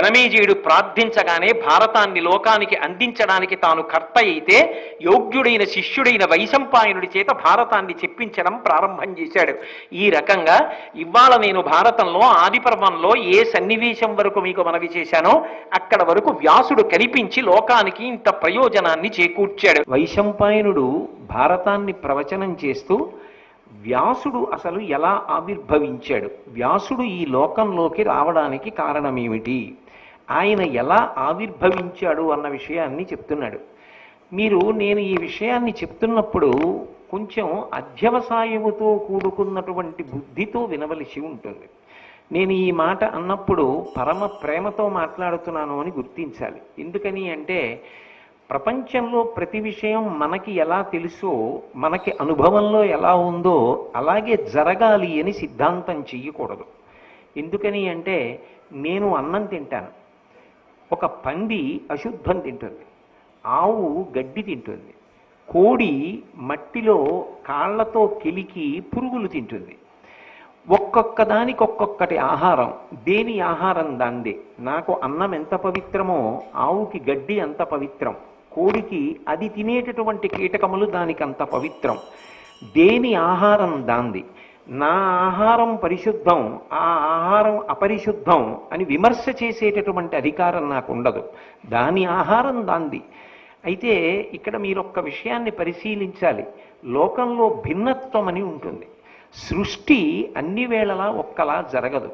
జనమేజయుడు ప్రార్థించగానే భారతాన్ని లోకానికి అందించడానికి తాను కర్త అయితే యోగ్యుడైన శిష్యుడైన వైశంపాయనుడి చేత భారతాన్ని చెప్పించడం ప్రారంభం చేశాడు. ఈ రకంగా ఇవాళ నేను భారతంలో ఆదిపర్వంలో ఏ సన్నివేశం వరకు మీకు మనవి చేశానో అక్కడ వరకు వ్యాసుడు కనిపించి లోకానికి ఇంత ప్రయోజనాన్ని చేకూర్చాడు. వైశంపాయనుడు భారతాన్ని ప్రవచనం చేస్తూ వ్యాసుడు అసలు ఎలా ఆవిర్భవించాడు? వ్యాసుడు ఈ లోకంలోకి రావడానికి కారణమేమిటి? ఆయన ఎలా ఆవిర్భవించాడు అన్న విషయాన్ని చెప్తున్నాడు. మీరు నేను ఈ విషయాన్ని చెప్తున్నప్పుడు కొంచెం అధ్యవసాయముతో కూడుకున్నటువంటి బుద్ధితో వినవలసి ఉంటుంది. నేను ఈ మాట అన్నప్పుడు పరమ ప్రేమతో మాట్లాడుతున్నాను అని గుర్తించాలి. ఎందుకని అంటే ప్రపంచంలో ప్రతి విషయం మనకి ఎలా తెలుసో మనకి అనుభవంలో ఎలా ఉందో అలాగే జరగాలి అని సిద్ధాంతం చెయ్యకూడదు. ఎందుకని అంటే నేను అన్నం తింటాను. ఒక పంది అశుద్ధం తింటుంది. ఆవు గడ్డి తింటుంది. కోడి మట్టిలో కాళ్ళతో కెలికి పురుగులు తింటుంది. ఒక్కొక్క దానికి ఒక్కొక్కటి ఆహారం. దేని ఆహారం దాందే? నాకు అన్నం ఎంత పవిత్రమో ఆవుకి గడ్డి అంత పవిత్రం. కోడికి అది తినేటటువంటి కీటకములు దానికి అంత పవిత్రం. దేని ఆహారం దాంది? నా ఆహారం పరిశుద్ధం ఆ ఆహారం అపరిశుద్ధం అని విమర్శ చేసేటటువంటి అధికారం నాకు ఉండదు దాని ఆహారం దాంది. అయితే ఇక్కడ మీరు ఒక్క విషయాన్ని పరిశీలించాలి. లోకంలో భిన్నత్వం అని ఉంటుంది. సృష్టి అన్ని వేళలా ఒక్కలా జరగదు.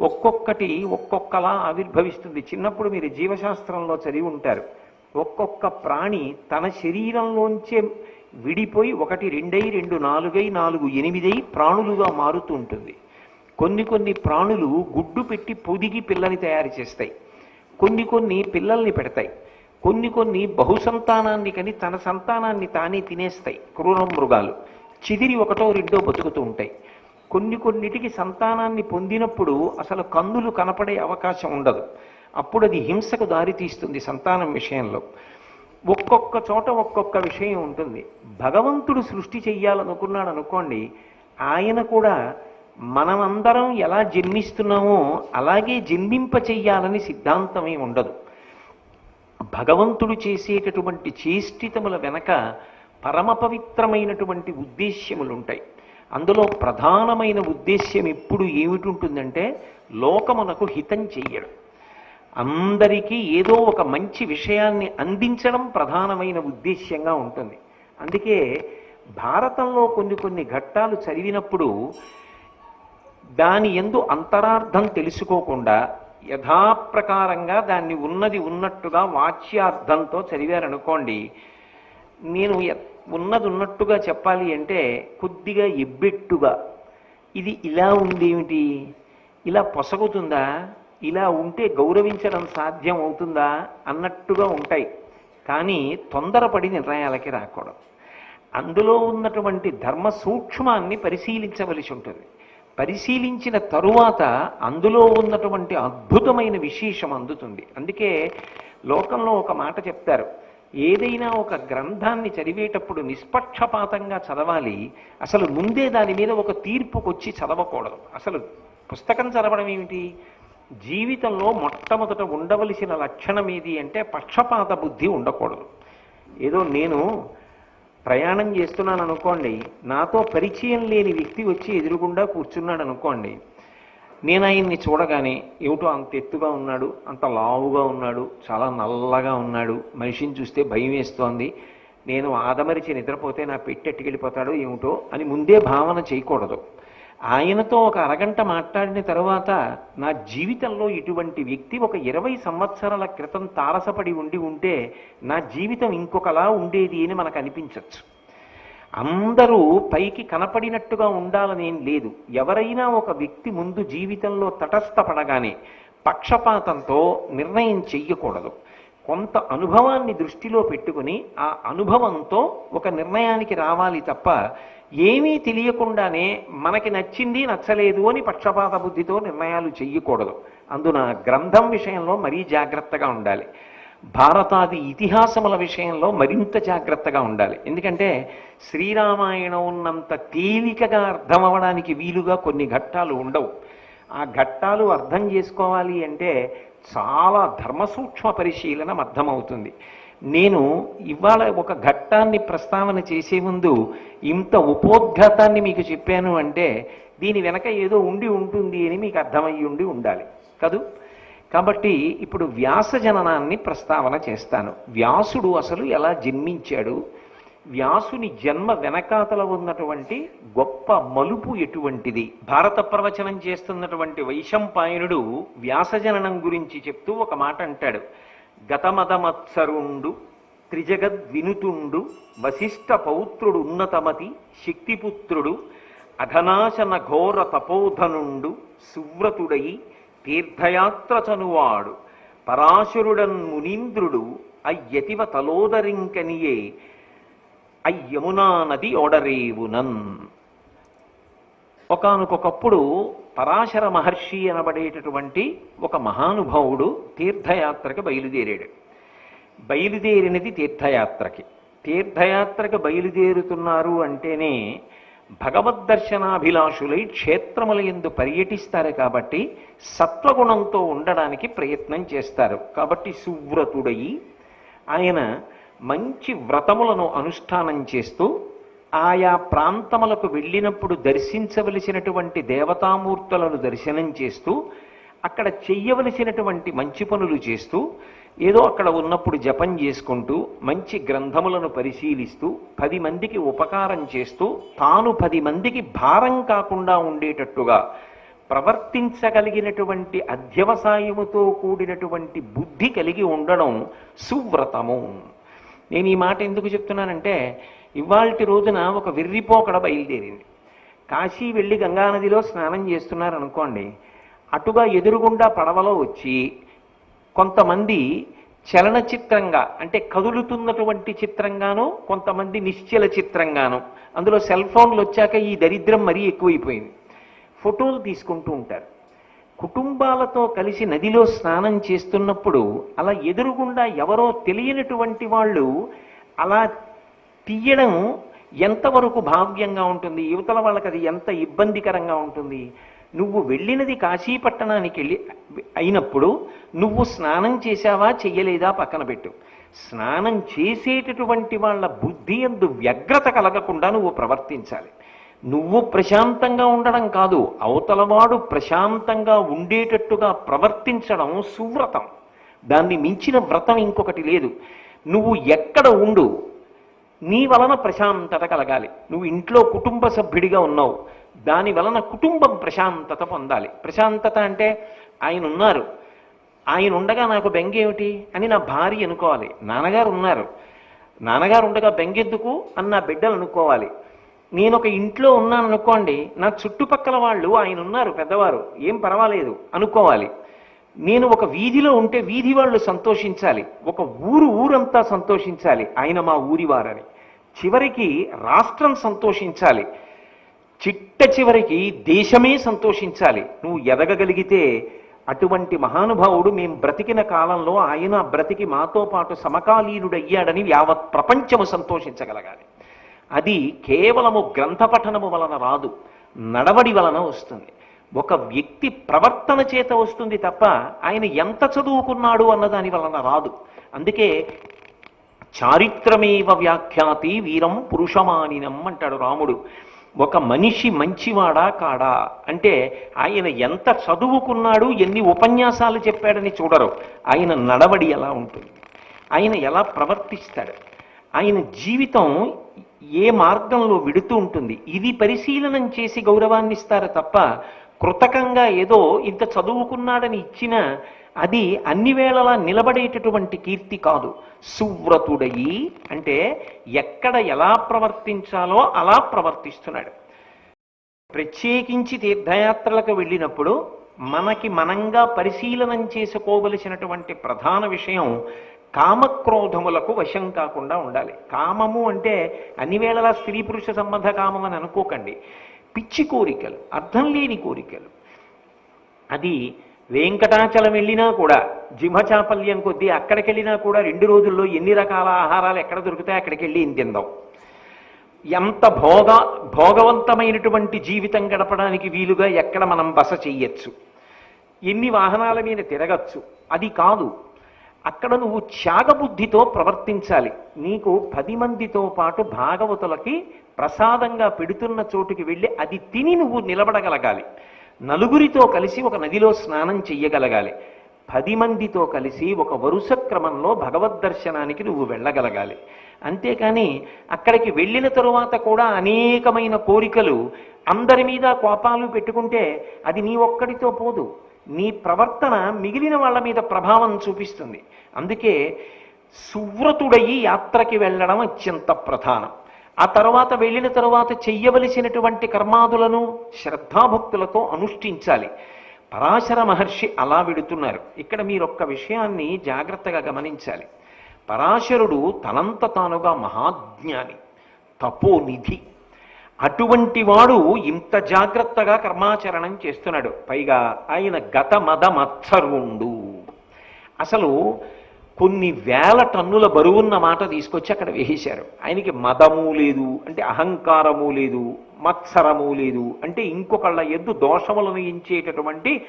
ఒక్కొక్కటి ఒక్కొక్కలా ఆవిర్భవిస్తుంది. చిన్నప్పుడు మీరు జీవశాస్త్రంలో చదివి ఉంటారు. ఒక్కొక్క ప్రాణి తన శరీరంలోంచే విడిపోయి ఒకటి రెండై రెండు నాలుగై నాలుగు ఎనిమిదై ప్రాణులుగా మారుతూ ఉంటుంది. కొన్ని కొన్ని ప్రాణులు గుడ్డు పెట్టి పొదిగి పిల్లని తయారు చేస్తాయి. కొన్ని కొన్ని పిల్లల్ని పెడతాయి. కొన్ని కొన్ని బహుసంతానాన్ని కని తన సంతానాన్ని తానే తినేస్తాయి క్రూర మృగాలు. చిదిరి ఒకటో రెండో బతుకుతూ ఉంటాయి. కొన్ని కొన్నిటికి సంతానాన్ని పొందినప్పుడు అసలు కన్నులు కనపడే అవకాశం ఉండదు. అప్పుడు అది హింసకు దారితీస్తుంది సంతానం విషయంలో. ఒక్కొక్క చోట ఒక్కొక్క విషయం ఉంటుంది. భగవంతుడు సృష్టి చెయ్యాలనుకున్నాడు అనుకోండి ఆయన కూడా మనమందరం ఎలా జన్మిస్తున్నామో అలాగే జన్మింప చెయ్యాలని సిద్ధాంతమే ఉండదు. భగవంతుడు చేసేటటువంటి చేష్టితముల వెనక పరమ పవిత్రమైనటువంటి ఉద్దేశ్యములు ఉంటాయి అందులో ప్రధానమైన ఉద్దేశ్యం ఎప్పుడు ఏమిటి ఉంటుందంటే లోకమునకు హితం చెయ్యడం. అందరికీ ఏదో ఒక మంచి విషయాన్ని అందించడం ప్రధానమైన ఉద్దేశ్యంగా ఉంటుంది. అందుకే భారతంలో కొన్ని కొన్ని ఘట్టాలు చదివినప్పుడు దాని ఎందు అంతరార్థం తెలుసుకోకుండా యథాప్రకారంగా దాన్ని ఉన్నది ఉన్నట్టుగా వాచ్యార్థంతో చదివారనుకోండి నేను ఉన్నది ఉన్నట్టుగా చెప్పాలి అంటే కొద్దిగా ఎబ్బెట్టుగా ఇది ఇలా ఉందేమిటి? ఇలా పొసగుతుందా? ఇలా ఉంటే గౌరవించడం సాధ్యం అవుతుందా అన్నట్టుగా ఉంటాయి. కానీ తొందరపడి నిర్ణయాలకి రాకూడదు. అందులో ఉన్నటువంటి ధర్మ సూక్ష్మాన్ని పరిశీలించవలసి ఉంటుంది. పరిశీలించిన తరువాత అందులో ఉన్నటువంటి అద్భుతమైన విశేషం అందుతుంది. అందుకే లోకంలో ఒక మాట చెప్తారు. ఏదైనా ఒక గ్రంథాన్ని చదివేటప్పుడు నిష్పక్షపాతంగా చదవాలి. అసలు ముందే దాని మీద ఒక తీర్పుకొచ్చి చదవకూడదు. అసలు పుస్తకం చదవడం ఏమిటి? జీవితంలో మొట్టమొదట ఉండవలసిన లక్షణం ఏది అంటే పక్షపాత బుద్ధి ఉండకూడదు. ఏదో నేను ప్రయాణం చేస్తున్నాను అనుకోండి నాతో పరిచయం లేని వ్యక్తి వచ్చి ఎదురుగుండా కూర్చున్నాడు అనుకోండి నేను ఆయన్ని చూడగానే ఏమిటో అంత ఎత్తుగా ఉన్నాడు అంత లావుగా ఉన్నాడు చాలా నల్లగా ఉన్నాడు మనిషిని చూస్తే భయం వేస్తోంది నేను ఆదమరిచి నిద్రపోతే నా పెట్టెట్టుకెళ్ళిపోతాడు ఏమిటో అని ముందే భావన చేయకూడదు. ఆయనతో ఒక అరగంట మాట్లాడిన తర్వాత నా జీవితంలో ఇటువంటి వ్యక్తి ఒక ఇరవై సంవత్సరాల క్రితం తారసపడి ఉండి ఉంటే నా జీవితం ఇంకొకలా ఉండేది అని మనకు అనిపించవచ్చు అందరూ పైకి కనపడినట్టుగా ఉండాలనేం లేదు. ఎవరైనా ఒక వ్యక్తి ముందు జీవితంలో తటస్థపడగానే పక్షపాతంతో నిర్ణయం చెయ్యకూడదు. కొంత అనుభవాన్ని దృష్టిలో పెట్టుకుని ఆ అనుభవంతో ఒక నిర్ణయానికి రావాలి తప్ప ఏమీ తెలియకుండానే మనకి నచ్చింది నచ్చలేదు అని పక్షపాత బుద్ధితో నిర్ణయాలు చెయ్యకూడదు. అందున గ్రంథం విషయంలో మరీ జాగ్రత్తగా ఉండాలి. భారతాది ఇతిహాసముల విషయంలో మరింత జాగ్రత్తగా ఉండాలి. ఎందుకంటే శ్రీరామాయణం ఉన్నంత తేలికగా అర్థం అవ్వడానికి వీలుగా కొన్ని ఘట్టాలు ఉండవు. ఆ ఘట్టాలు అర్థం చేసుకోవాలి అంటే చాలా ధర్మసూక్ష్మ పరిశీలన అర్థమవుతుంది నేను ఇవాళ ఒక ఘట్టాన్ని ప్రస్తావన చేసే ముందు ఇంత ఉపోద్ఘాతాన్ని మీకు చెప్పాను అంటే దీని వెనక ఏదో ఉండి ఉంటుంది అని మీకు అర్థమయ్యి ఉండి ఉండాలి. కదూ? కాబట్టి ఇప్పుడు వ్యాస జననాన్ని ప్రస్తావన చేస్తాను. వ్యాసుడు అసలు ఎలా జన్మించాడు? వ్యాసుని జన్మ వెనకాతల ఉన్నటువంటి గొప్ప మలుపు ఎటువంటిది? భారత ప్రవచనం చేస్తున్నటువంటి వైశంపాయనుడు వ్యాసజననం గురించి చెప్తూ ఒక మాట అంటాడు. గతమదమత్సరుండు త్రిజగద్వినుతుండు వశిష్ఠ పౌత్రుడు ఉన్నతమతి శక్తిపుత్రుడు అఘనాశన ఘోర తపోధనుండు సువ్రతుడై తీర్థయాత్ర చనువాడు పరాశరుడన్ మునీంద్రుడు అయ్యతివ తలోదరింకనియే అయ్యమునా నది ఓడరేవునన్. ఒకనకొకప్పుడు పరాశర మహర్షి అనబడేటటువంటి ఒక మహానుభావుడు తీర్థయాత్రకి బయలుదేరాడు. బయలుదేరినది తీర్థయాత్రకి. తీర్థయాత్రకి బయలుదేరుతున్నారు అంటేనే భగవద్దర్శనాభిలాషులై క్షేత్రముల ఎందు పర్యటిస్తారు కాబట్టి సత్వగుణంతో ఉండడానికి ప్రయత్నం చేస్తారు. కాబట్టి సువ్రతుడయి ఆయన మంచి వ్రతములను అనుష్ఠానం చేస్తూ ఆయా ప్రాంతములకు వెళ్ళినప్పుడు దర్శించవలసినటువంటి దేవతామూర్తులను దర్శనం చేస్తూ అక్కడ చెయ్యవలసినటువంటి మంచి పనులు చేస్తూ ఏదో అక్కడ ఉన్నప్పుడు జపం చేసుకుంటూ మంచి గ్రంథములను పరిశీలిస్తూ పది మందికి ఉపకారం చేస్తూ తాను పది మందికి భారం కాకుండా ఉండేటట్టుగా ప్రవర్తించగలిగినటువంటి అధ్యవసాయముతో కూడినటువంటి బుద్ధి కలిగి ఉండడం సువ్రతము. నేను ఈ మాట ఎందుకు చెప్తున్నానంటే ఇవాళ రోజున ఒక వెర్రిపోకడ బయలుదేరింది. కాశీ వెళ్ళి గంగానదిలో స్నానం చేస్తున్నారు అనుకోండి అటుగా ఎదురుగుండా పడవలో వచ్చి కొంతమంది చలనచిత్రంగా అంటే కదులుతున్నటువంటి చిత్రంగాను కొంతమంది నిశ్చల చిత్రంగాను అందులో సెల్ ఫోన్లు వచ్చాక ఈ దరిద్రం మరీ ఎక్కువైపోయింది. ఫోటోలు తీసుకుంటూ ఉంటారు. కుటుంబాలతో కలిసి నదిలో స్నానం చేస్తున్నప్పుడు అలా ఎదురుగుండా ఎవరో తెలియనటువంటి వాళ్ళు అలా తీయడం ఎంతవరకు భావ్యంగా ఉంటుంది? యువతల వాళ్ళకి అది ఎంత ఇబ్బందికరంగా ఉంటుంది? నువ్వు వెళ్ళినది కాశీపట్టణానికి వెళ్ళి అయినప్పుడు నువ్వు స్నానం చేశావా చెయ్యలేదా పక్కన పెట్టు. స్నానం చేసేటటువంటి వాళ్ళ బుద్ధి ఎందు వ్యగ్రత కలగకుండా నువ్వు ప్రవర్తించాలి. నువ్వు ప్రశాంతంగా ఉండడం కాదు అవతలవాడు ప్రశాంతంగా ఉండేటట్టుగా ప్రవర్తించడం సువ్రతం. దాన్ని మించిన వ్రతం ఇంకొకటి లేదు. నువ్వు ఎక్కడ ఉండు నీ వలన ప్రశాంతత కలగాలి. నువ్వు ఇంట్లో కుటుంబ సభ్యుడిగా ఉన్నావు. దాని వలన కుటుంబం ప్రశాంతత పొందాలి. ప్రశాంతత అంటే ఆయన ఉన్నారు. ఆయన ఉండగా నాకు బెంగేమిటి అని నా భార్య అనుకోవాలి. నాన్నగారు ఉన్నారు. నాన్నగారు ఉండగా బెంగెందుకు అని నా బిడ్డలు అనుకోవాలి. నేను ఒక ఇంట్లో ఉన్నాను అనుకోండి నా చుట్టుపక్కల వాళ్ళు ఆయన ఉన్నారు పెద్దవారు ఏం పర్వాలేదు అనుకోవాలి. నేను ఒక వీధిలో ఉంటే వీధి వాళ్ళు సంతోషించాలి. ఒక ఊరు ఊరంతా సంతోషించాలి. ఆయన మా ఊరివారని. చివరికి రాష్ట్రం సంతోషించాలి. చిట్ట చివరికి దేశమే సంతోషించాలి. నువ్వు ఎదగగలిగితే అటువంటి మహానుభావుడు మేము బ్రతికిన కాలంలో ఆయన బ్రతికి మాతో పాటు సమకాలీనుడయ్యాడని యావత్ ప్రపంచము సంతోషించగలగాలి. అది కేవలము గ్రంథ పఠనము వలన రాదు. నడవడి వలన వస్తుంది. ఒక వ్యక్తి ప్రవర్తన చేత వస్తుంది తప్ప ఆయన ఎంత చదువుకున్నాడు అన్నదాని వలన రాదు. అందుకే చారిత్రమేవ వ్యాఖ్యాతి వీరం పురుషమానినం అంటాడు రాముడు. ఒక మనిషి మంచివాడా కాడా? అంటే ఆయన ఎంత చదువుకున్నాడు ఎన్ని ఉపన్యాసాలు చెప్పాడని చూడరు. ఆయన నడవడి ఎలా ఉంటుంది? ఆయన ఎలా ప్రవర్తిస్తాడు? ఆయన జీవితం ఏ మార్గంలో విడుతూ ఉంటుంది? ఇది పరిశీలనం చేసి గౌరవాన్ని ఇస్తారు తప్ప కృతకంగా ఏదో ఇంత చదువుకున్నాడని ఇచ్చిన అది అన్ని వేళలా నిలబడేటటువంటి కీర్తి కాదు. సువ్రతుడయి అంటే ఎక్కడ ఎలా ప్రవర్తించాలో అలా ప్రవర్తిస్తున్నాడు. ప్రత్యేకించి తీర్థయాత్రలకు వెళ్ళినప్పుడు మనకి మనంగా పరిశీలనం చేసుకోవలసినటువంటి ప్రధాన విషయం కామక్రోధములకు వశం కాకుండా ఉండాలి. కామము అంటే అన్ని వేళలా స్త్రీ పురుష సంబంధ కామం అని అనుకోకండి. పిచ్చి కోరికలు అర్థం లేని కోరికలు. అది వెంకటాచలం వెళ్ళినా కూడా జిమచాపల్యం కొద్దీ అక్కడికి వెళ్ళినా కూడా రెండు రోజుల్లో ఎన్ని రకాల ఆహారాలు ఎక్కడ దొరుకుతాయి అక్కడికి వెళ్ళి ఏం తిందాం. ఎంత భోగ భోగవంతమైనటువంటి జీవితం గడపడానికి వీలుగా ఎక్కడ మనం బస చెయ్యొచ్చు ఎన్ని వాహనాల మీద తిరగచ్చు. అది కాదు. అక్కడ నువ్వు త్యాగబుద్ధితో ప్రవర్తించాలి. నీకు పది మందితో పాటు భాగవతులకి ప్రసాదంగా పెడుతున్న చోటుకి వెళ్ళి అది తిని నువ్వు నిలబడగలగాలి. నలుగురితో కలిసి ఒక నదిలో స్నానం చెయ్యగలగాలి. పది మందితో కలిసి ఒక వరుస క్రమంలో భగవద్ దర్శనానికి నువ్వు వెళ్ళగలగాలి. అంతేకాని అక్కడికి వెళ్ళిన తరువాత కూడా అనేకమైన కోరికలు అందరి మీద కోపాలు పెట్టుకుంటే అది నీ ఒక్కడితో పోదు. నీ ప్రవర్తన మిగిలిన వాళ్ళ మీద ప్రభావం చూపిస్తుంది. అందుకే సువ్రతుడయి యాత్రకి వెళ్ళడం అత్యంత ప్రధానం. ఆ తర్వాత వెళ్ళిన తరువాత చెయ్యవలసినటువంటి కర్మాదులను శ్రద్ధాభక్తులతో అనుష్ఠించాలి. పరాశర మహర్షి అలా విడుతున్నారు. ఇక్కడ మీరు ఒక్క విషయాన్ని జాగ్రత్తగా గమనించాలి. పరాశరుడు తనంత తానుగా మహాజ్ఞాని తపోనిధి అటువంటి వాడు ఇంత జాగ్రత్తగా కర్మాచరణం చేస్తున్నాడు. పైగా ఆయన గత మద మత్సరుండు. అసలు కొన్ని వేల టన్నుల బరువున్న మాట తీసుకొచ్చి అక్కడ వేసేశారు. ఆయనకి మదము లేదు అంటే అహంకారము లేదు మత్సరము లేదు అంటే ఇంకొకళ్ళ ఎద్దు దోషములను ఎంచేటటువంటి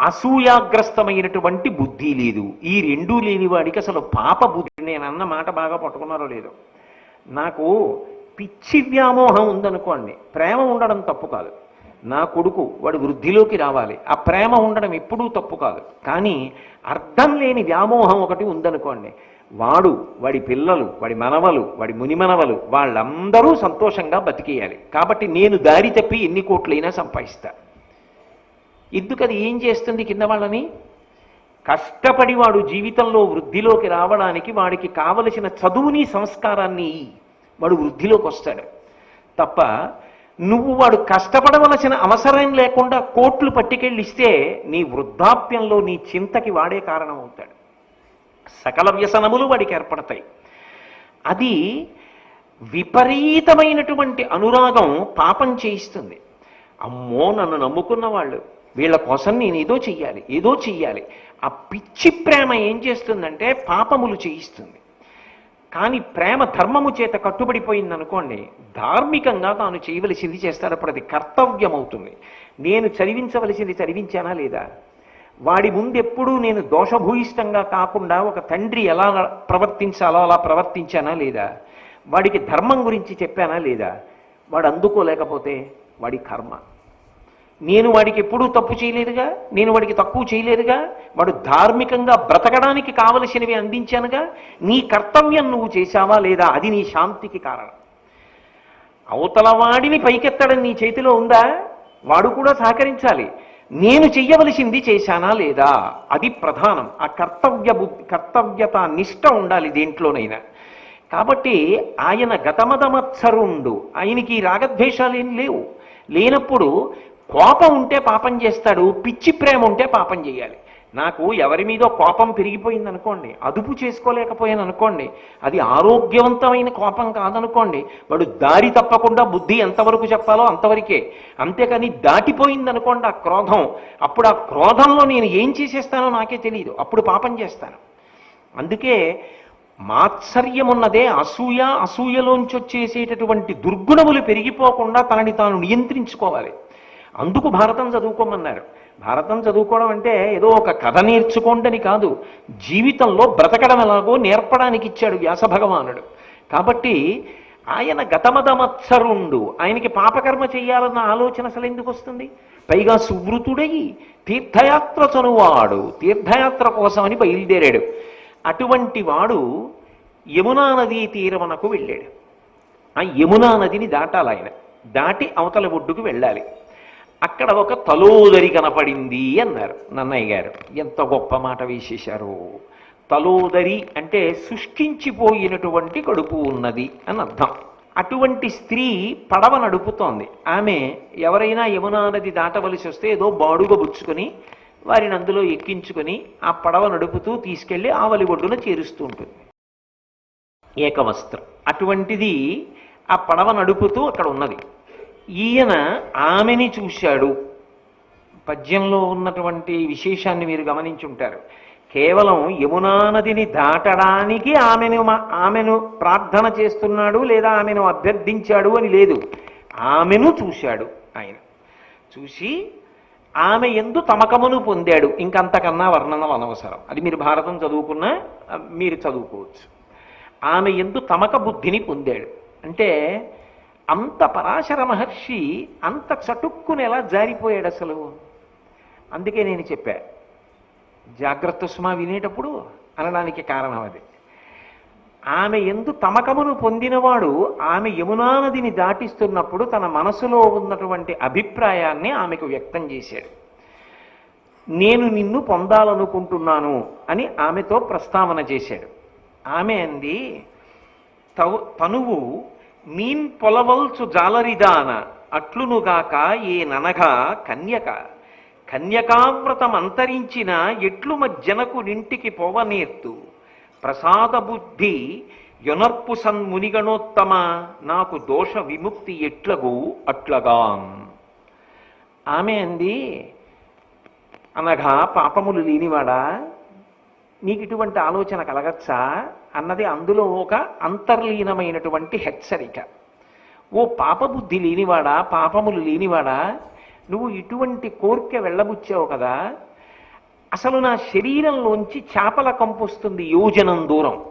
అసూయాగ్రస్తమైనటువంటి బుద్ధి లేదు. ఈ రెండూ లేని వాడికి అసలు పాప బుద్ధి. నేను మాట బాగా పట్టుకున్నారో లేదో. నాకు పిచ్చి వ్యామోహం ఉందనుకోండి ప్రేమ ఉండడం తప్పు కాదు. నా కొడుకు వాడు వృద్ధిలోకి రావాలి ఆ ప్రేమ ఉండడం ఎప్పుడూ తప్పు కాదు. కానీ అర్థం లేని వ్యామోహం ఒకటి ఉందనుకోండి వాడు వాడి పిల్లలు వాడి మనవలు వాడి మునిమనవలు వాళ్ళందరూ సంతోషంగా బతికేయాలి. కాబట్టి నేను దారి తప్పి ఎన్ని కోట్లైనా సంపాదిస్తా. ఎందుకు అది ఏం చేస్తుంది కింద వాళ్ళని? కష్టపడి వాడు జీవితంలో వృద్ధిలోకి రావడానికి వాడికి కావలసిన చదువుని సంస్కారాన్ని వాడు వృద్ధిలోకి వస్తాడు. తప్ప నువ్వు వాడు కష్టపడవలసిన అవసరం లేకుండా కోట్లు పట్టుకెళ్ళిస్తే నీ వృద్ధాప్యంలో నీ చింతకి వాడే కారణం అవుతాడు సకల వ్యసనములు వాడికి ఏర్పడతాయి. అది విపరీతమైనటువంటి అనురాగం పాపం చేయిస్తుంది. అమ్మో నన్ను నమ్ముకున్న వాళ్ళు వీళ్ళ కోసం నేను ఏదో చెయ్యాలి ఏదో చెయ్యాలి. ఆ పిచ్చి ప్రేమ ఏం చేస్తుందంటే పాపములు చేయిస్తుంది. కానీ ప్రేమ ధర్మము చేత కట్టుబడిపోయింది అనుకోండి ధార్మికంగా తాను చేయవలసింది చేస్తాడు అప్పుడు అది కర్తవ్యం అవుతుంది నేను చదివించవలసింది చదివించానా లేదా? వాడి ముందెప్పుడూ నేను దోషభూయిష్టంగా కాకుండా ఒక తండ్రి ఎలా ప్రవర్తించాలో అలా ప్రవర్తించానా లేదా? వాడికి ధర్మం గురించి చెప్పానా లేదా? వాడు అందుకోలేకపోతే వాడి కర్మ. నేను వాడికి ఎప్పుడూ తప్పు చేయలేదుగా? నేను వాడికి తక్కువ చేయలేదుగా? వాడు ధార్మికంగా బ్రతకడానికి కావలసినవి అందించానుగా? నీ కర్తవ్యం నువ్వు చేశావా లేదా? అది నీ శాంతికి కారణం. అవతల వాడిని పైకెత్తడం నీ చేతిలో ఉందా? వాడు కూడా సహకరించాలి. నేను చెయ్యవలసింది చేశానా లేదా? అది ప్రధానం. ఆ కర్తవ్య కర్తవ్యత నిష్ట ఉండాలి దేంట్లోనైనా. కాబట్టి ఆయన గతమదమత్సరుండు. ఆయనకి ఈ రాగద్వేషాలు ఏం లేవు. లేనప్పుడు కోపం ఉంటే పాపం చేస్తాడు పిచ్చి ప్రేమ ఉంటే పాపం చేయాలి. నాకు ఎవరి మీదో కోపం పెరిగిపోయింది అనుకోండి అదుపు చేసుకోలేకపోయాను అనుకోండి అది ఆరోగ్యవంతమైన కోపం కాదనుకోండి వాడు దారి తప్పకుండా బుద్ధి ఎంతవరకు చెప్పాలో అంతవరకే. అంతేకాని దాటిపోయింది అనుకోండి ఆ క్రోధం అప్పుడు ఆ క్రోధంలో నేను ఏం చేసేస్తానో నాకే తెలియదు అప్పుడు పాపం చేస్తాను. అందుకే మాత్సర్యమున్నదే అసూయ అసూయలోంచి వచ్చేసేటటువంటి దుర్గుణములు పెరిగిపోకుండా తనని తాను నియంత్రించుకోవాలి. అందుకు భారతం చదువుకోమన్నారు. భారతం చదువుకోవడం అంటే ఏదో ఒక కథ నేర్చుకోండని కాదు. జీవితంలో బ్రతకడం ఎలాగో నేర్పడానికి ఇచ్చాడు వ్యాస భగవానుడు. కాబట్టి ఆయన గతమదమత్సరుండు ఆయనకి పాపకర్మ చేయాలన్న ఆలోచన అసలు ఎందుకు వస్తుంది? పైగా సువృతుడై తీర్థయాత్ర చనువాడు. తీర్థయాత్ర కోసమని బయలుదేరాడు. అటువంటి వాడు యమునా నదీ తీరమనకు వెళ్ళాడు. ఆ యమునా నదిని దాటాలి ఆయన. దాటి అవతల ఒడ్డుకు వెళ్ళాలి. అక్కడ ఒక తలోదరి కనపడింది అన్నారు. నన్నయ్య గారు ఎంత గొప్ప మాట వేసేశారు. తలోదరి అంటే శుష్కించిపోయినటువంటి కడుపు ఉన్నది అని అర్థం. అటువంటి స్త్రీ పడవ నడుపుతోంది. ఆమె ఎవరైనా యమునా నది దాటవలసి వస్తే ఏదో బాడుగ బుచ్చుకొని వారిని అందులో ఎక్కించుకొని ఆ పడవ నడుపుతూ తీసుకెళ్ళి ఆవలి ఒడ్డున చేరుస్తూ ఉంటుంది. ఏకవస్త్రం. అటువంటిది ఆ పడవ నడుపుతూ అక్కడ ఉన్నది. ఈయన ఆమెని చూశాడు. పద్యంలో ఉన్నటువంటి విశేషాన్ని మీరు గమనించుంటారు. కేవలం యమునా నదిని దాటడానికి ఆమెను మా- ఆమెను ప్రార్థన చేస్తున్నాడు లేదా ఆమెను అభ్యర్థించాడు అని లేదు. ఆమెను చూశాడు ఆయన. చూసి ఆమె ఎందు తమకమును పొందాడు. ఇంకంతకన్నా వర్ణనలు అనవసరం. అది మీరు భారతం చదువుకున్నా మీరు చదువుకోవచ్చు. ఆమె ఎందు తమక బుద్ధిని పొందాడు. అంటే అంత పరాశర మహర్షి అంత చటుక్కుని ఎలా జారిపోయాడు అసలు. అందుకే నేను చెప్పా జాగ్రత్త సుమా వినేటప్పుడు అనడానికి కారణం అది. ఆమె ఎందు తమకమును పొందినవాడు ఆమె యమునా నదిని దాటిస్తున్నప్పుడు తన మనసులో ఉన్నటువంటి అభిప్రాయాన్ని ఆమెకు వ్యక్తం చేశాడు. నేను నిన్ను పొందాలనుకుంటున్నాను అని ఆమెతో ప్రస్తావన చేశాడు. ఆమె అంది తవు తనువు మీన్ పొలవల్చు జాలరిదాన అట్లునుగాక ఏ ననగా కన్యక. కన్యకావ్రతం అంతరించిన ఎట్లు మజ్జనకు నింటికి పోవనేర్తు. ప్రసాద బుద్ధి యొనర్పు సన్మునిగణోత్తమ నాకు దోష విముక్తి ఎట్లగు అట్లగాం. ఆమె అంది అనగా పాపములు లేనివాడా? నీకు ఇటువంటి ఆలోచన కలగచ్చా? అన్నది అందులో ఒక అంతర్లీనమైనటువంటి హెచ్చరిక. ఓ పాపబుద్ధి లేనివాడా పాపములు లేనివాడా? నువ్వు ఇటువంటి కోరిక వెళ్ళబుచ్చావు కదా? అసలు నా శరీరంలోంచి చేపల కంపొస్తుంది యోజనం దూరం.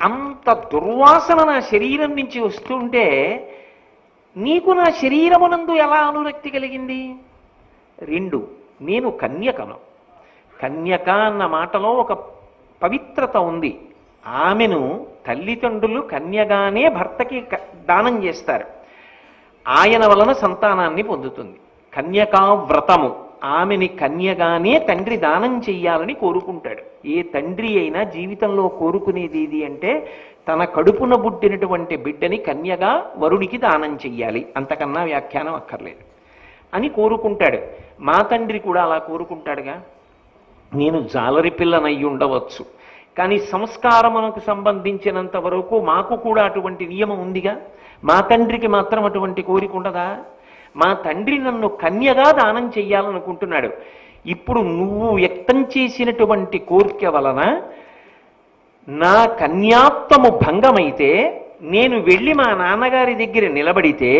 అంత దుర్వాసన నా శరీరం నుంచి వస్తుంటే నీకు నా శరీరమునందు ఎలా అనురక్తి కలిగింది? రెండు నేను కన్యకను. కన్యక అన్న మాటలో ఒక పవిత్రత ఉంది. ఆమెను తల్లిదండ్రులు కన్యగానే భర్తకి దానం చేస్తారు. ఆయన వలన సంతానాన్ని పొందుతుంది. కన్యకా వ్రతము. ఆమెని కన్యగానే తండ్రి దానం చెయ్యాలని కోరుకుంటాడు. ఏ తండ్రి అయినా జీవితంలో కోరుకునేది ఏది అంటే తన కడుపున పుట్టినటువంటి బిడ్డని కన్యగా వరుడికి దానం చెయ్యాలి. అంతకన్నా వ్యాఖ్యానం అక్కర్లేదు. అని కోరుకుంటాడు. మా తండ్రి కూడా అలా కోరుకుంటాడుగా. నేను జాలరి పిల్లనయ్యి ఉండవచ్చు కానీ సంస్కారమునకు సంబంధించినంత వరకు మాకు కూడా అటువంటి నియమం ఉందిగా? మా తండ్రికి మాత్రం అటువంటి కోరిక ఉండదా? మా తండ్రి నన్ను కన్యగా దానం చెయ్యాలనుకుంటున్నాడు. ఇప్పుడు నువ్వు వ్యక్తం చేసినటువంటి కోరిక వలన నా కన్యాత్వము భంగమైతే నేను వెళ్ళి మా నాన్నగారి దగ్గర నిలబడితే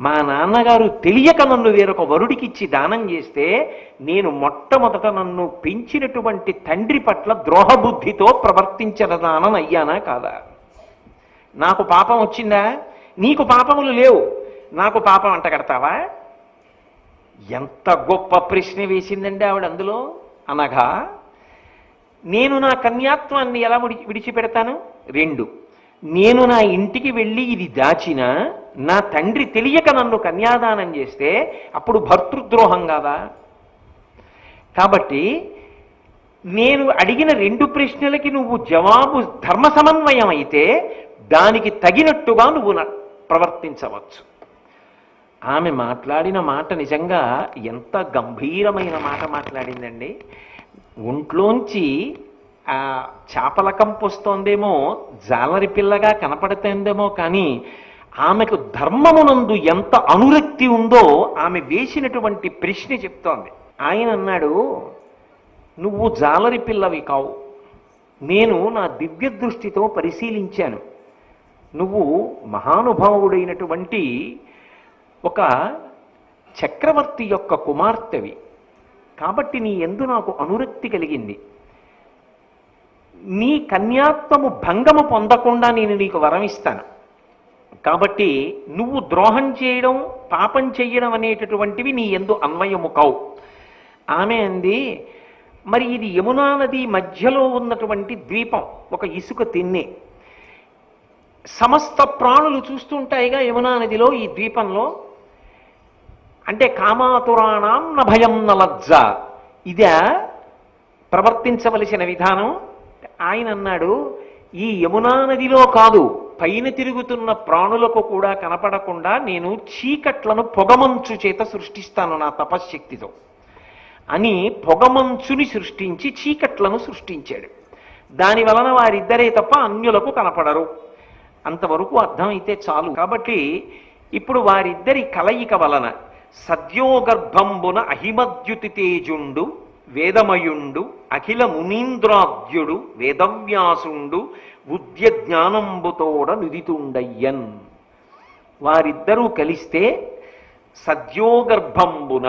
మా నాన్నగారు తెలియక నన్ను వేరొక వరుడికిచ్చి దానం చేస్తే నేను మొట్టమొదట నన్ను పెంచినటువంటి తండ్రి పట్ల ద్రోహబుద్ధితో ప్రవర్తించదానని అయ్యానా కాదా? నాకు పాపం వచ్చిందా? నీకు పాపములు లేవు. నాకు పాపం అంట కడతావా? ఎంత గొప్ప ప్రశ్న వేసిందండి ఆవిడ అందులో. అనగా నేను నా కన్యాత్వాన్ని ఎలా విడిచిపెడతాను? రెండు. నేను నా ఇంటికి వెళ్ళి ఇది దాచిన నా తండ్రి తెలియక నన్ను కన్యాదానం చేస్తే అప్పుడు భర్తృద్రోహం కాదా? కాబట్టి నేను అడిగిన రెండు ప్రశ్నలకి నువ్వు జవాబు ధర్మ సమన్వయం అయితే దానికి తగినట్టుగా నువ్వు న- ప్రవర్తించవచ్చు. ఆమె మాట్లాడిన మాట నిజంగా ఎంత గంభీరమైన మాట మాట్లాడిందండి. ఒంట్లోంచి ఆ చేపల కంపు వస్తోందేమో జాలరి పిల్లగా కనపడుతోందేమో కానీ ఆమెకు ధర్మమునందు ఎంత అనురక్తి ఉందో ఆమె వేసినటువంటి ప్రశ్న చెప్తోంది. ఆయన అన్నాడు నువ్వు జాలరి పిల్లవి కావు. నేను నా దివ్య దృష్టితో పరిశీలించాను. నువ్వు మహానుభావుడైనటువంటి ఒక చక్రవర్తి యొక్క కుమార్తెవి. కాబట్టి నీ ఎందు నాకు అనురక్తి కలిగింది. నీ కన్యాత్వము భంగము పొందకుండా నేను నీకు వరం ఇస్తాను కాబట్టి నువ్వు ద్రోహం చేయడం పాపం చేయడం అనేటటువంటివి నీ ఎందు అన్వయము కావు. ఆమె అంది మరి ఇది యమునా నది మధ్యలో ఉన్నటువంటి ద్వీపం ఒక ఇసుక తిన్నే. సమస్త ప్రాణులు చూస్తుంటాయిగా యమునా నదిలో ఈ ద్వీపంలో. అంటే కామాతురాణం నభయం నలజ్జ. ఇదే ప్రవర్తించవలసిన విధానం. ఆయన అన్నాడు ఈ యమునా నదిలో కాదు పైన తిరుగుతున్న ప్రాణులకు కూడా కనపడకుండా నేను చీకట్లను పొగమంచు చేత సృష్టిస్తాను నా తపశ్శక్తితో. అని పొగమంచుని సృష్టించి చీకట్లను సృష్టించాడు. దాని వలన వారిద్దరే తప్ప అన్యులకు కనపడరు. అంతవరకు అర్థమైతే చాలు. కాబట్టి ఇప్పుడు వారిద్దరి కలయిక వలన సద్యోగర్భంబున అహిమద్యుతి తేజుండు వేదమయుండు అఖిల మునీంద్రాద్యుడు వేదవ్యాసుండు ఉద్య జ్ఞానంబుతోడ నుదితుండయ్యన్ వారిద్దరూ కలిస్తే సద్యోగర్భంబున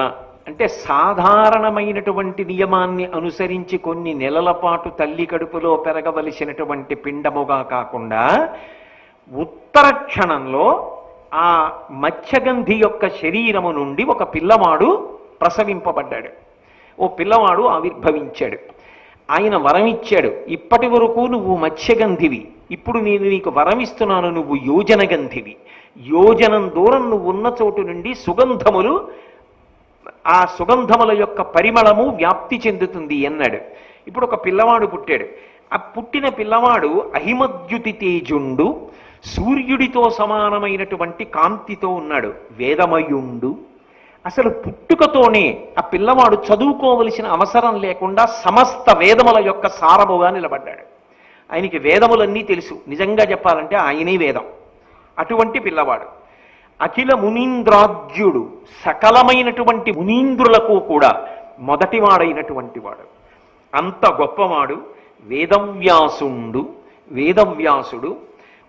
అంటే సాధారణమైనటువంటి నియమాన్ని అనుసరించి కొన్ని నెలల పాటు తల్లి కడుపులో పెరగవలసినటువంటి పిండముగా కాకుండా ఉత్తర క్షణంలో ఆ మత్స్యగంధి యొక్క శరీరము నుండి ఒక పిల్లవాడు ప్రసవింపబడ్డాడు. ఓ పిల్లవాడు ఆవిర్భవించాడు. ఆయన వరం ఇచ్చాడు ఇప్పటి వరకు నువ్వు మత్స్యగంధివి. ఇప్పుడు నేను నీకు వరం ఇస్తున్నాను నువ్వు యోజనగంధివి. యోజనం దూరం నువ్వు ఉన్న చోటు నుండి సుగంధములు ఆ సుగంధముల యొక్క పరిమళము వ్యాప్తి చెందుతుంది అన్నాడు. ఇప్పుడు ఒక పిల్లవాడు పుట్టాడు. ఆ పుట్టిన పిల్లవాడు అహిమద్యుతి తేజుండు సూర్యుడితో సమానమైనటువంటి కాంతితో ఉన్నాడు. వేదమయుండు అసలు పుట్టుకతోనే ఆ పిల్లవాడు చదువుకోవలసిన అవసరం లేకుండా సమస్త వేదముల యొక్క సారముగా నిలబడ్డాడు. ఆయనకి వేదములన్నీ తెలుసు. నిజంగా చెప్పాలంటే ఆయనే వేదం. అటువంటి పిల్లవాడు. అఖిల మునీంద్రాజ్యుడు సకలమైనటువంటి మునీంద్రులకు కూడా మొదటివాడైనటువంటి వాడు. అంత గొప్పవాడు వేదవ్యాసుండు వేదవ్యాసుడు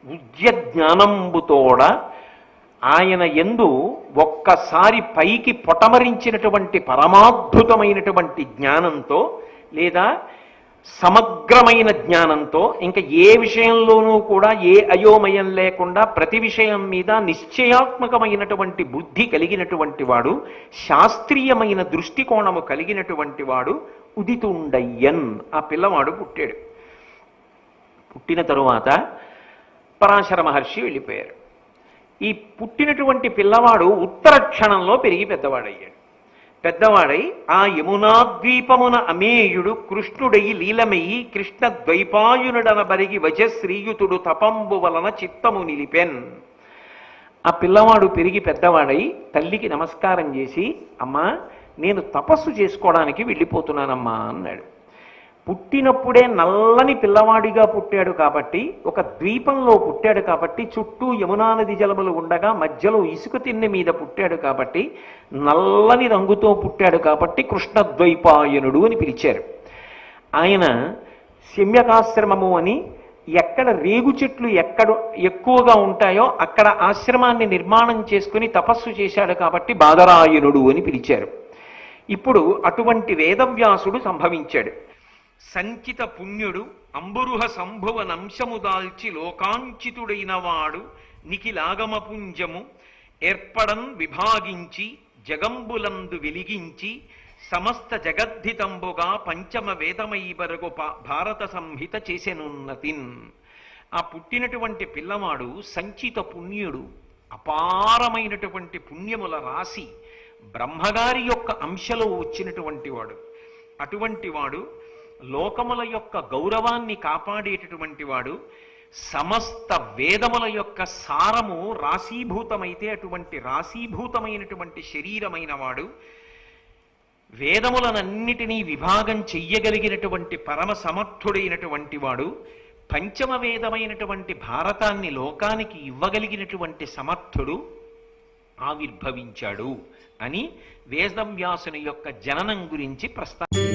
విద్య జ్ఞానంబుతోడ ఆయన ఎందు ఒక్కసారి పైకి పొటమరించినటువంటి పరమాద్భుతమైనటువంటి జ్ఞానంతో లేదా సమగ్రమైన జ్ఞానంతో ఇంకా ఏ విషయంలోనూ కూడా ఏ అయోమయం లేకుండా ప్రతి విషయం మీద నిశ్చయాత్మకమైనటువంటి బుద్ధి కలిగినటువంటి వాడు శాస్త్రీయమైన దృష్టికోణము కలిగినటువంటి వాడు ఉదితుండయ్యన్. ఆ పిల్లవాడు పుట్టాడు. పుట్టిన తరువాత పరాశర మహర్షి వెళ్ళిపోయారు. ఈ పుట్టినటువంటి పిల్లవాడు ఉత్తర క్షణంలో పెరిగి పెద్దవాడయ్యాడు. పెద్దవాడై ఆ యమునాద్వీపమున అమేయుడు కృష్ణుడై లీలమయి కృష్ణ ద్వైపాయునుడన బరిగి వజశ్రీయుతుడు తపంబు వలన చిత్తము నిలిపెన్. ఆ పిల్లవాడు పెరిగి పెద్దవాడై తల్లికి నమస్కారం చేసి అమ్మా నేను తపస్సు చేసుకోవడానికి వెళ్ళిపోతున్నానమ్మా అన్నాడు. పుట్టినప్పుడే నల్లని పిల్లవాడిగా పుట్టాడు కాబట్టి ఒక ద్వీపంలో పుట్టాడు కాబట్టి చుట్టూ యమునా నది జలములు ఉండగా మధ్యలో ఇసుక తిన్నె మీద పుట్టాడు కాబట్టి నల్లని రంగుతో పుట్టాడు కాబట్టి కృష్ణద్వైపాయనుడు అని పిలిచారు. ఆయన శమ్యకాశ్రమము అని ఎక్కడ రేగు చెట్లు ఎక్కడ ఎక్కువగా ఉంటాయో అక్కడ ఆశ్రమాన్ని నిర్మాణం చేసుకుని తపస్సు చేశాడు కాబట్టి బాదరాయనుడు అని పిలిచారు. ఇప్పుడు అటువంటి వేదవ్యాసుడు సంభవించాడు. సంచిత పుణ్యుడు అంబురుహ సంభువనంశము దాల్చి లోకాంచితుడైన వాడు నిఖిలాగమ పుంజము ఏర్పడం విభాగించి జగంబులందు వెలిగించి సమస్త జగద్ధితంబుగా పంచమ వేదమై వరకు భారత సంహిత చేసెనున్నతిన్. ఆ పుట్టినటువంటి పిల్లవాడు సంచిత పుణ్యుడు అపారమైనటువంటి పుణ్యముల రాశి బ్రహ్మగారి యొక్క అంశలో వచ్చినటువంటి వాడు. అటువంటి వాడు లోకముల యొక్క గౌరవాన్ని కాపాడేటటువంటి వాడు సమస్త వేదముల యొక్క సారము రాశీభూతమైతే అటువంటి రాశీభూతమైనటువంటి శరీరమైన వాడు వేదములనన్నిటినీ విభాగం చెయ్యగలిగినటువంటి పరమ సమర్థుడైనటువంటి వాడు పంచమ వేదమైనటువంటి భారతాన్ని లోకానికి ఇవ్వగలిగినటువంటి సమర్థుడు ఆవిర్భవించాడు అని వేదవ్యాసుని యొక్క జననం గురించి ప్రస్తావ